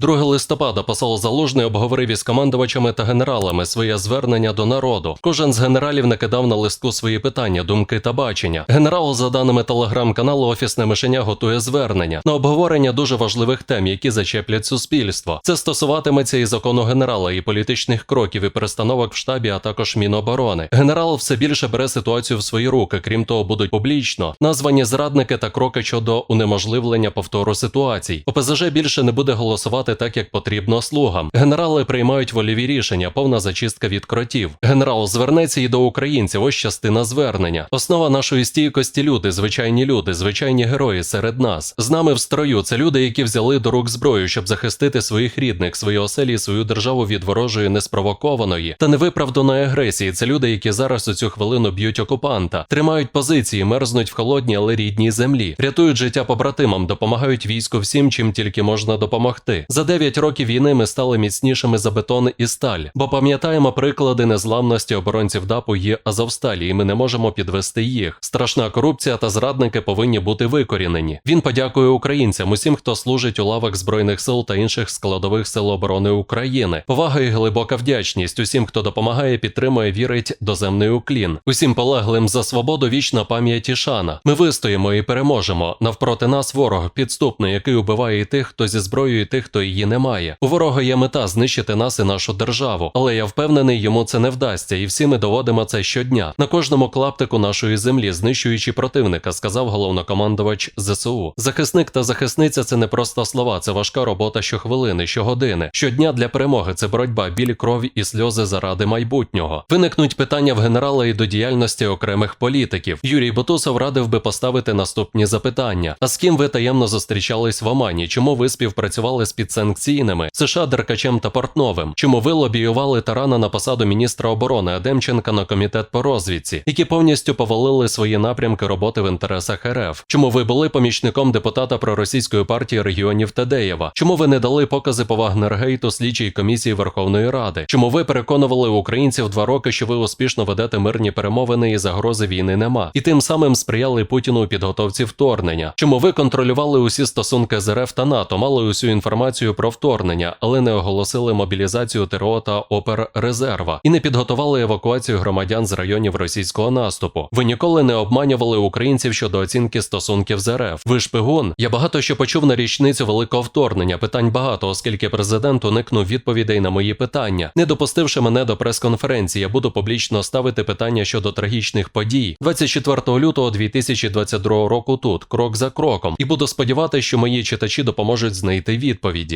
2 листопада посол Залужний обговорив із командувачами та генералами своє звернення до народу. Кожен з генералів накидав на листку свої питання, думки та бачення. Генерал, за даними телеграм-каналу, офісне мишеня готує звернення на обговорення дуже важливих тем, які зачеплять суспільство. Це стосуватиметься і закону генерала, і політичних кроків, і перестановок в штабі, а також Міноборони. Генерал все більше бере ситуацію в свої руки. Крім того, будуть публічно названі зрадники та кроки щодо унеможливлення повтору ситуацій. ОПЗЖ більше не буде голосувати так, як потрібно слугам. Генерали приймають вольові рішення, повна зачистка від кротів. Генерал звернеться і до українців. Ось частина звернення. Основа нашої стійкості люди, звичайні люди, звичайні герої серед нас. З нами в строю це люди, які взяли до рук зброю, щоб захистити своїх рідних, свої оселі, і свою державу від ворожої неспровокованої та невиправданої агресії. Це люди, які зараз у цю хвилину б'ють окупанта, тримають позиції, мерзнуть в холодній, але рідній землі, рятують життя побратимам, допомагають війську всім, чим тільки можна допомогти. За 9 років війни ми стали міцнішими за бетон і сталь, бо пам'ятаємо приклади незламності оборонців ДАПу є Азовсталі, і ми не можемо підвести їх. Страшна корупція та зрадники повинні бути викорінені. Він подякує українцям, усім, хто служить у лавах збройних сил та інших складових сил оборони України. Повага і глибока вдячність усім, хто допомагає, підтримує, вірить доземний уклін. Усім полеглим за свободу вічна пам'ять і шана. Ми вистоїмо і переможемо. Навпроти нас ворог підступний, який убиває і тих, хто зі зброєю, і тих, хто її не має. У ворога є мета знищити нас і нашу державу. Але я впевнений, йому це не вдасться, і всі ми доводимо це щодня на кожному клаптику нашої землі, знищуючи противника, сказав головнокомандувач ЗСУ. Захисник та захисниця це не просто слова, це важка робота щохвилини, щогодини. Щодня для перемоги це боротьба, білі крові і сльози заради майбутнього. Виникнуть питання в генерала і до діяльності окремих політиків. Юрій Бутусов радив би поставити наступні запитання: а з ким ви таємно зустрічались в Омані? Чому ви співпрацювали з підсанкційними США Деркачем та Портновим? Чому ви лобіювали Тарана на посаду міністра оборони, а Демченка на комітет по розвідці, які повністю повалили свої напрямки роботи в інтересах РФ? Чому ви були помічником депутата проросійської партії регіонів Тедеєва? Чому ви не дали покази по Вагнергейту слідчій комісії Верховної Ради? Чому ви переконували українців два роки, що ви успішно ведете мирні перемовини і загрози війни нема? І тим самим сприяли Путіну у підготовці вторгнення? Чому ви контролювали усі стосунки з РФ та НАТО, мали усю інформацію про вторгнення, але не оголосили мобілізацію ТРО та Оперрезерва і не підготували евакуацію громадян з районів російського наступу? Ви ніколи не обманювали українців щодо оцінки стосунків з РФ. Ви шпигун? Я багато що почув на річницю великого вторгнення. Питань багато, оскільки президент уникнув відповідей на мої питання, не допустивши мене до прес-конференції. Я буду публічно ставити питання щодо трагічних подій 24 лютого 2022 року. Тут крок за кроком, і буду сподіватися, що мої читачі допоможуть знайти відповіді.